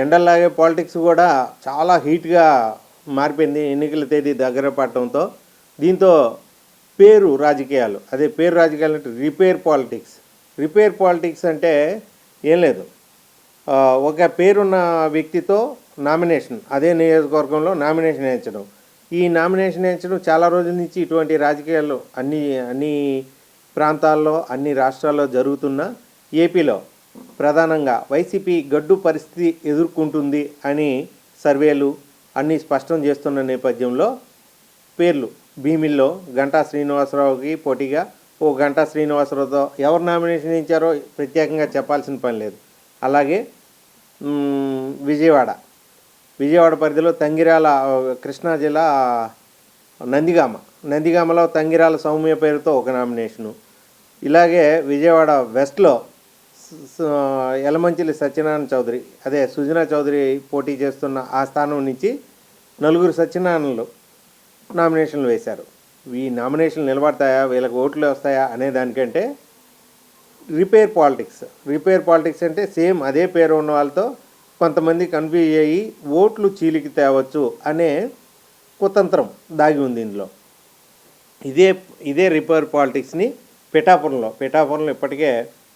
ఎండల్లాగే politics కూడా చాలా హీట్గా మారిపోయింది ఎన్నికల తేదీ దగ్గర పడటంతో. దీంతో పేరు రాజకీయాలు. అదే పేరు రాజకీయాలు అంటే రిపేర్ పాలిటిక్స్. రిపేర్ పాలిటిక్స్ అంటే ఏం లేదు. ఒక పేరున్న వ్యక్తితో నామినేషన్ అదే నియోజకవర్గంలో నామినేషన్ వేయించడం. ఈ నామినేషన్ వేయించడం చాలా రోజుల నుంచి ఇటువంటి రాజకీయాలు అన్ని అన్ని ప్రాంతాల్లో అన్ని రాష్ట్రాల్లో జరుగుతున్న ఏపీలో ప్రధానంగా వైసీపీ గడ్డు పరిస్థితి ఎదుర్కొంటుంది అని సర్వేలు అన్నీ స్పష్టం చేస్తున్న నేపథ్యంలో పేర్లు. భీమిల్లో గంటా శ్రీనివాసరావుకి పోటీగా ఓ గంటా శ్రీనివాసరావుతో ఎవరు నామినేషన్ ఇచ్చారో ప్రత్యేకంగా చెప్పాల్సిన పని లేదు. అలాగే విజయవాడ. విజయవాడ పరిధిలో తంగిరాల కృష్ణా జిల్లా నందిగామ. నందిగామలో తంగిరాల సౌమ్య పేరుతో ఒక నామినేషను. ఇలాగే విజయవాడ వెస్ట్లో యలమంచిలి సత్యనారాయణ చౌదరి అదే సుజనా చౌదరి పోటీ చేస్తున్న ఆ స్థానం నుంచి నలుగురు సత్యనారాయణలు నామినేషన్లు వేశారు. ఈ నామినేషన్లు నిలబడతాయా? వీళ్ళకి ఓట్లు వస్తాయా? అనే దానికంటే రిపేర్ పాలిటిక్స్. రిపేర్ పాలిటిక్స్ అంటే సేమ్ అదే పేరు ఉన్న వాళ్ళతో కొంతమంది కన్ఫ్యూజ్ అయ్యి ఓట్లు చీలికి తేవచ్చు అనే కుతంత్రం దాగి ఉంది ఇందులో. ఇదే ఇదే రిపేర్ పాలిటిక్స్ని పిఠాపురంలో పిఠాపురంలో ఇప్పటికే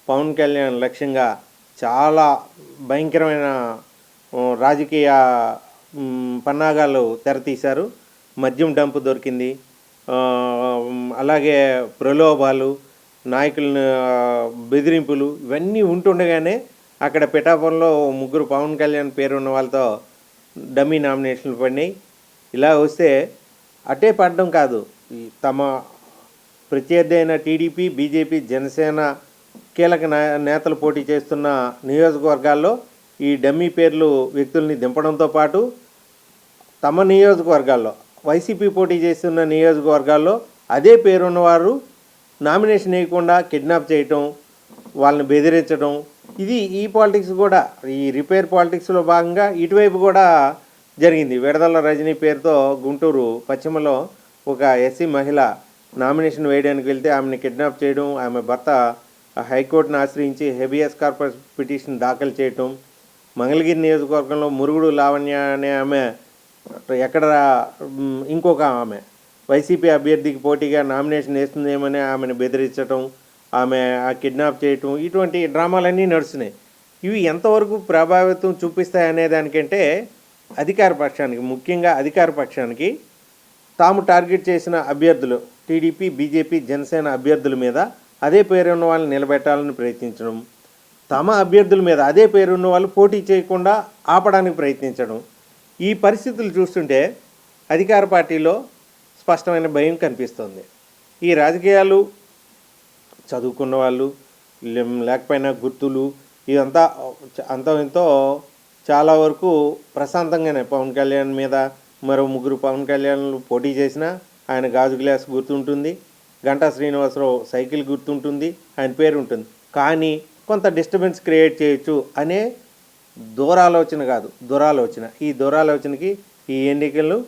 పవన్ కళ్యాణ్ లక్ష్యంగా చాలా భయంకరమైన రాజకీయ పన్నాగాలు తెరతీశారు. మద్యం డంపు దొరికింది. అలాగే ప్రలోభాలు నాయకులను బెదిరింపులు ఇవన్నీ ఉంటుండగానే అక్కడ పిఠాపురంలో ముగ్గురు పవన్ కళ్యాణ్ పేరు ఉన్న వాళ్ళతో డమ్మీ నామినేషన్లు పడినాయి. ఇలా వస్తే అటే పడడం కాదు. తమ ప్రత్యర్థి అయిన టీడీపీ బీజేపీ జనసేన కీలక నేతలు పోటీ చేస్తున్న నియోజకవర్గాల్లో ఈ డమ్మీ పేర్లు వ్యక్తుల్ని దింపడంతో పాటు తమ నియోజకవర్గాల్లో వైసీపీ పోటీ చేస్తున్న నియోజకవర్గాల్లో అదే పేరున్నవారు నామినేషన్ వేయకుండా కిడ్నాప్ చేయటం వాళ్ళని బెదిరించడం ఇది ఈ పాలిటిక్స్ కూడా ఈ రిపేర్ పాలిటిక్స్లో భాగంగా ఇటువైపు కూడా జరిగింది. విడదల రజనీ పేరుతో గుంటూరు పశ్చిమలో ఒక ఎస్సీ మహిళ నామినేషన్ వేయడానికి వెళ్తే ఆమెను కిడ్నాప్ చేయడం ఆమె భర్త హైకోర్టును ఆశ్రయించి హెబియస్ కార్పస్ పిటిషన్ దాఖలు చేయటం మంగళగిరి నియోజకవర్గంలో మురుగుడు లావణ్య అనే ఆమె ఎక్కడ ఇంకొక ఆమె వైసీపీ అభ్యర్థికి పోటీగా నామినేషన్ వేస్తుందేమని ఆమెను బెదిరించటం ఆమె ఆ కిడ్నాప్ చేయటం ఇటువంటి డ్రామాలన్నీ నడుస్తున్నాయి. ఇవి ఎంతవరకు ప్రభావితం చూపిస్తాయి అనే దానికంటే అధికార పక్షానికి ముఖ్యంగా అధికార పక్షానికి తాము టార్గెట్ చేసిన అభ్యర్థులు టీడీపీ బీజేపీ జనసేన అభ్యర్థుల మీద అదే పేరున్న వాళ్ళని నిలబెట్టాలని ప్రయత్నించడం తమ అభ్యర్థుల మీద అదే పేరున్న వాళ్ళు పోటీ చేయకుండా ఆపడానికి ప్రయత్నించడం ఈ పరిస్థితులు చూస్తుంటే అధికార పార్టీలో స్పష్టమైన భయం కనిపిస్తుంది. ఈ రాజకీయాలు చదువుకున్న వాళ్ళు లేకపోయినా గుర్తులు ఇదంతా అంత ఎంతో చాలా వరకు ప్రశాంతంగానే. పవన్ కళ్యాణ్ మీద మరో ముగ్గురు పవన్ కళ్యాణ్లు పోటీ చేసినా ఆయన గాజు గ్లాస్ గుర్తుంటుంది. గంటా శ్రీనివాసరావు సైకిల్ గుర్తుంటుంది ఆయన పేరు ఉంటుంది కానీ కొంత డిస్టర్బెన్స్ క్రియేట్ చేయొచ్చు అనే దూరాలోచన కాదు దురాలోచన. ఈ దురాలోచనకి ఈ ఎన్నికలు